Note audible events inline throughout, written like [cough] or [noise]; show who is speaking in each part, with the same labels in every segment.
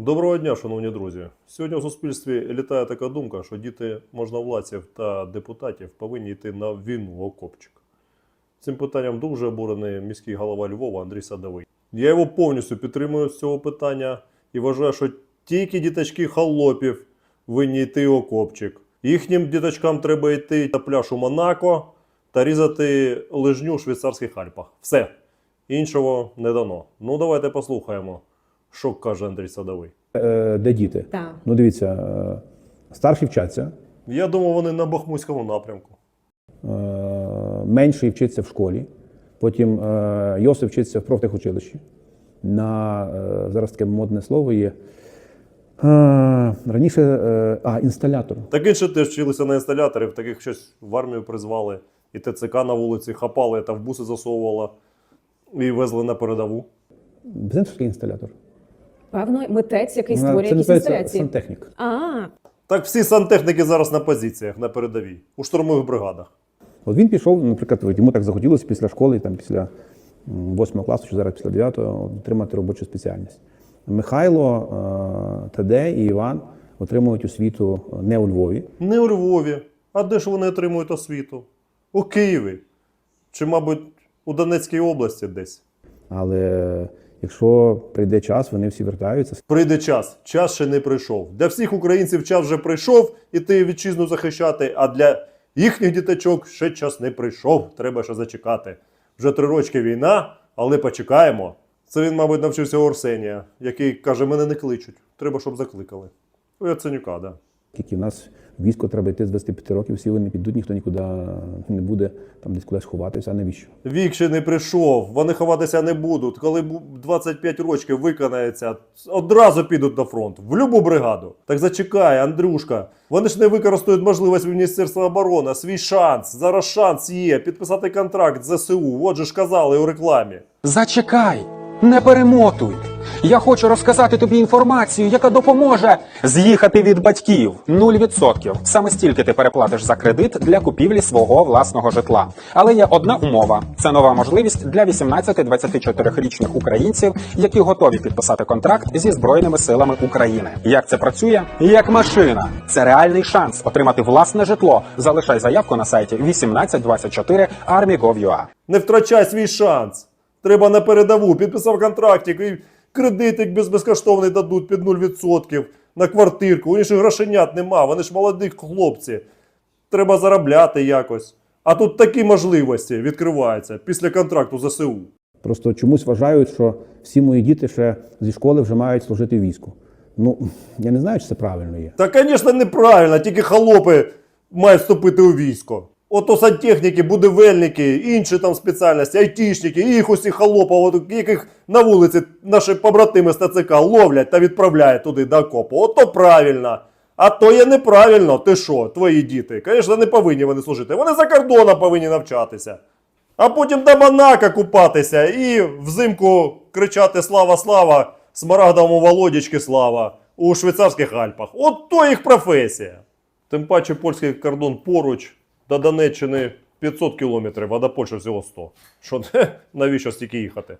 Speaker 1: Доброго дня, шановні друзі. Сьогодні у суспільстві літає така думка, що діти можновладців та депутатів повинні йти на війну в окопчик. Цим питанням дуже обурений міський голова Львова Андрій Садовий. Я його повністю підтримую з цього питання і вважаю, що тільки діточки холопів винні йти в окопчик. Їхнім діточкам треба йти на пляж у Монако та різати лижню у швейцарських Альпах. Все. Іншого не дано. Ну, давайте послухаємо, що каже Андрій Садовий.
Speaker 2: Е, де діти?
Speaker 3: Так.
Speaker 2: Ну, дивіться, е, старші вчаться,
Speaker 1: Я думав, вони на Бахмутському напрямку.
Speaker 2: е, менший вчиться в школі, потім е, Йосип вчиться в профтехучилищі. На е, зараз таке модне слово є. Е, раніше е, а, інсталятор.
Speaker 1: Так інші теж вчилися на інсталяторів, таких щось в армію призвали, і ТЦК на вулиці хапали та в буси засовувала і везли на передову.
Speaker 2: Знаєте, що таке інсталятор?
Speaker 3: Певно, митець, який
Speaker 2: Вона-
Speaker 3: створює
Speaker 2: це
Speaker 3: якісь
Speaker 2: називається
Speaker 3: інсталяції.
Speaker 2: сантехнік.
Speaker 3: А,
Speaker 1: Так всі сантехніки зараз на позиціях на передовій, у штурмових бригадах.
Speaker 2: От він пішов, наприклад, от йому так захотілося після школи, там, після 8 класу, чи зараз після 9 отримати робочу спеціальність. Михайло, е, Таде і Іван отримують освіту не у Львові,
Speaker 1: Не у Львові. А де ж вони отримують освіту? У Києві. Чи, мабуть, у Донецькій області десь.
Speaker 2: але якщо прийде час, вони всі вертаються.
Speaker 1: Прийде час, час ще не прийшов. Для всіх українців час вже прийшов іти вітчизну захищати, а для їхніх діточок ще час не прийшов. Треба ще зачекати. Вже три рочки війна, але почекаємо. Це він, мабуть, навчився у Арсенія, який каже: мене не кличуть. Треба, щоб закликали. У Яценюка, да.
Speaker 2: Тільки в нас військо треба йти з 25 років, всі вони підуть, ніхто нікуди не буде там десь кудись ховатися. А навіщо?
Speaker 1: Вік ще не прийшов, вони ховатися не будуть. Коли 25 років виконається, одразу підуть на фронт, в любу бригаду. Так зачекай, Андрюшка. Вони ж не використають можливість Міністерства оборони, свій шанс. Зараз шанс є підписати контракт з ЗСУ. От же ж казали у рекламі.
Speaker 4: Зачекай, не перемотуй. Я хочу розказати тобі інформацію, яка допоможе з'їхати від батьків. 0%. Саме стільки ти переплатиш за кредит для купівлі свого власного житла. Але є одна умова: це нова можливість для 18-24-річних українців, які готові підписати контракт зі збройними силами України. Як це працює? Як машина. Це реальний шанс отримати власне житло. Залишай заявку на сайті 1824 army.gov.ua.
Speaker 1: Не втрачай свій шанс. Треба на передову. Підписав контрактик і кредитик без безкоштовний дадуть під 0% на квартирку. У них ж грошенят нема, вони ж молоді хлопці. Треба заробляти якось. А тут такі можливості відкриваються після контракту ЗСУ.
Speaker 2: Просто чомусь вважають, що всі мої діти ще зі школи вже мають служити війську. Ну я не знаю, чи це правильно є.
Speaker 1: Та, звісно, неправильно, тільки холопи мають вступити у військо. Ото сантехніки, будівельники, інші там спеціальності, айтішники, їх усіх холопів, от, яких на вулиці наші побратими з ТЦК ловлять та відправляють туди до окопу. Ото правильно. А то є неправильно. Ти що, твої діти? Звісно, не повинні вони служити. Вони за кордоном повинні навчатися. А потім до Монако купатися і взимку кричати Слава, слава! Смарагдовому Володічки слава у швейцарських Альпах. От то їх професія. Тим паче польський кордон поруч до Донеччини 500 кілометрів, а до Польщі всього 100. Що [laughs] навіщо стільки їхати?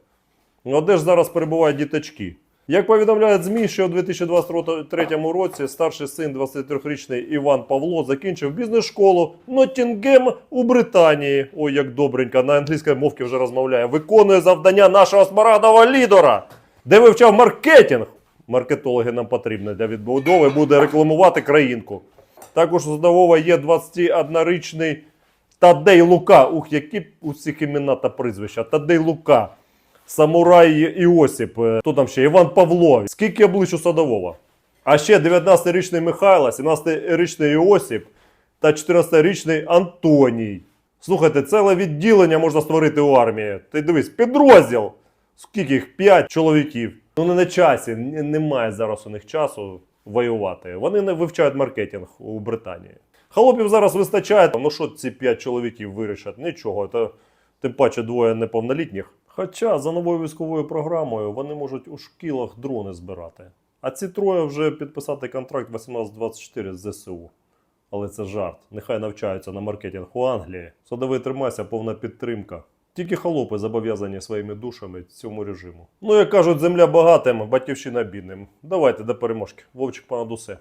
Speaker 1: Ну, а де ж зараз перебувають діточки? Як повідомляють ЗМІ, що у 2023 році старший син 23-річний Іван Павло закінчив бізнес-школу Ноттінгем у Британії. Ой, як добренько, на англійській мовці вже розмовляє. Виконує завдання нашого смарагдового лідера, де вивчав маркетинг. Маркетологи нам потрібні для відбудови, буде рекламувати країнку. Також у Задовова є 21-річний Тадей Лука. Ух, які у всіх імена та прізвища. Тадей Лука. Самурай Іосип, е, хто там ще? Іван Павло. Скільки облич у Садового? А ще 19-річний Михайло, 17-річний Іосип та 14-річний Антоній. Слухайте, ціле відділення можна створити у армії. Ти дивись, підрозділ. Скільки їх? П'ять чоловіків. Ну не на часі, немає зараз у них часу воювати. Вони не вивчають маркетинг у Британії. Холопів зараз вистачає. Ну що ці п'ять чоловіків вирішать? Нічого. Та тим паче двоє неповнолітніх. Хоча за новою військовою програмою вони можуть у шкілах дрони збирати. А ці троє вже підписати контракт 1824 з ЗСУ. Але це жарт. Нехай навчаються на маркетинг у Англії. Садовий тримайся, повна підтримка. Тільки холопи зобов'язані своїми душами цьому режиму. Ну, як кажуть, земля багатим, батьківщина бідним. Давайте до переможки. Вовчик понад усе.